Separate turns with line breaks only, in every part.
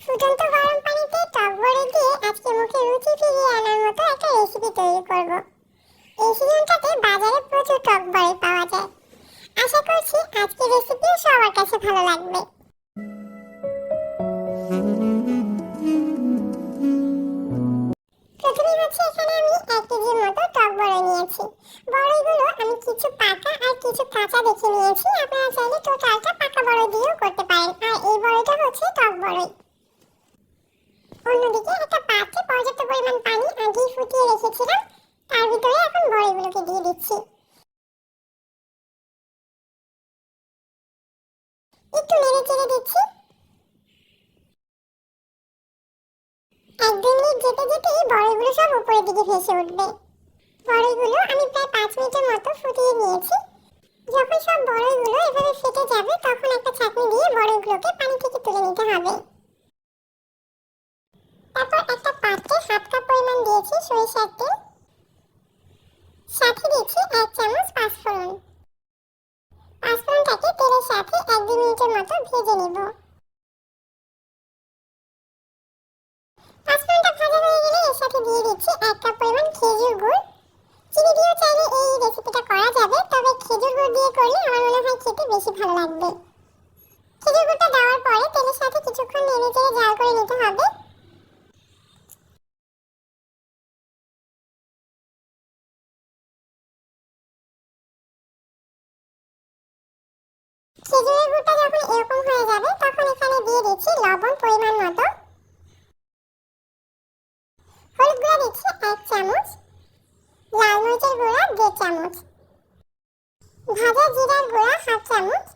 ফুটন্ত গরম পানিতে টক বড়ি দিয়ে আজকে মুখে রুচি ফিরিয়ে আনার মতো একটা রেসিপি তৈরি করব। এই সিজনটাতে বাজারে প্রচুর টক বড়ি পাওয়া যায়। আশা করছি আজকের রেসিপিও সবার কাছে ভালো লাগবে। প্রথমে হচ্ছে এখানে আমি এক কেজির মতো টক বড়ি নিয়েছি। বড়িগুলো আমি কিছু পাকা আর কিছু কাঁচা দেখে নিয়েছি। আপনারা চাইলে টোটালটা পাকা বড়ি দিয়েও করতে পারেন আর এই বড়িটা হচ্ছে টক বড়ি অন্যদিকে একটা পাত্রে পর্যাপ্ত পরিমাণ পানি আগেই ফুটিয়ে রেখেছিলাম, তার ভিতরে এখন বড়িগুলোকে দিয়ে দিচ্ছি। একটু নেড়ে চেড়ে দিচ্ছি। এক দুই মিনিট যেতে যেতেই সব উপরের দিকে ভেসে উঠবে। আমি প্রায় পাঁচ মিনিটের মতো ফুটিয়ে নিয়েছি। যখন সব বড়িগুলো এভাবে ফেটে যাবে, তখন একটা ছাঁকনি দিয়ে বড়িগুলোকে পানি থেকে তুলে নিতে হবে। তারপর একটা সরিষার তেল, সাথে দিচ্ছি এক চামচ পাঁচফোড়ন। পাঁচফোড়নটাকে তেলের সাথে এক দুই মিনিটের মতো ভেজে নিব। পাঁচফোড়নটা ভাজা হয়ে গেলে এর সাথে দিয়ে দিচ্ছি এক কাপ পরিমাণ খেজুর গুড়। চিনি দিয়েও চাইলে এই রেসিপিটা করা যাবে, তবে খেজুর গুড় দিয়ে করলে আমার মনে হয় খেতে বেশি ভালো লাগবে। খেজুর গুড়টা দেওয়ার পরে তেলের সাথে কিছুক্ষণ নেড়ে চেড়ে জাল করে নিতে হবে। খেজুরের গুড়টা যখন এরকম হয়ে যাবে, তখন এখানে দিয়ে দিচ্ছি লবণ, পরিমাণ মতো। হলুদ গুঁড়া দিচ্ছি এক চামচ। লাল মরিচের গুঁড়া দেড় চামচ। ভাজা জিরার গুঁড়া হাফ চামচ।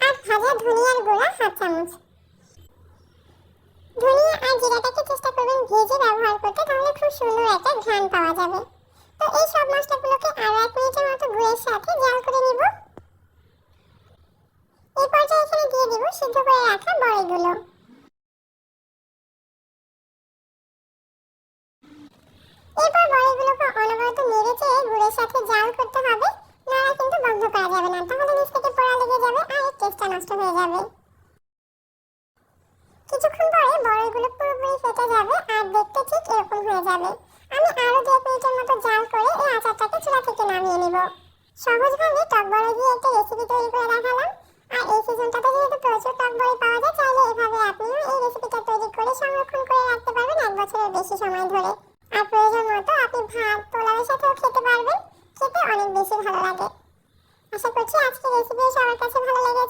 আর ভাজা ধনিয়ার গুঁড়া হাফ চামচ ধনিয়া আর জিরাটাকে চেষ্টা করবেন ভেজে ব্যবহার করতে তাহলে খুব সুন্দর একটা ঘ্রাণ পাওয়া যাবে তো এই সব মশলাগুলোকে আরও এক মিনিটের মতো গুঁড়ের সাথে জাল করে নিব এই পর্যায়ে এখানে দিয়ে দিব সিদ্ধ করে রাখা বড়িগুলো। এরপর বড়িগুলোকে অনবরত নেড়ে গুড়ের সাথে জাল করতে হবে নাড়া কিন্তু বন্ধ করা যাবে না। তাহলে নিচ থেকে পোড়া লেগে যাবে আর এর টেস্টটা নষ্ট হয়ে যাবে। কিছুক্ষণ পরে বড়িগুলো পুরোপুরি ফেটে যাবে আর দেখতে ঠিক এরকম হয়ে যাবে। আমি আরও দু এক মিনিটের মতো জাল করে এই আচারটাকে চুলা থেকে নামিয়ে নিব। সহজভাবে টক বড়ি দিয়ে একটা রেসিপি তৈরি করে দেখালাম। আর এই সিজনটাতে যেহেতু প্রচুর টক বড়ি পাওয়া যায়, চাইলে এভাবে আপনিও এই রেসিপিটা তৈরি করে সংরক্ষণ করে রাখতে পারবেন এক বছরের বেশি সময় ধরে। আর প্রয়োজন মতো আপনি ভাত, পোলাওয়ের সাথেও খেতে পারবেন, খেতে অনেক বেশি ভালো লাগে। আশা করছি আজকের রেসিপি সবার কাছে ভালো লেগেছে।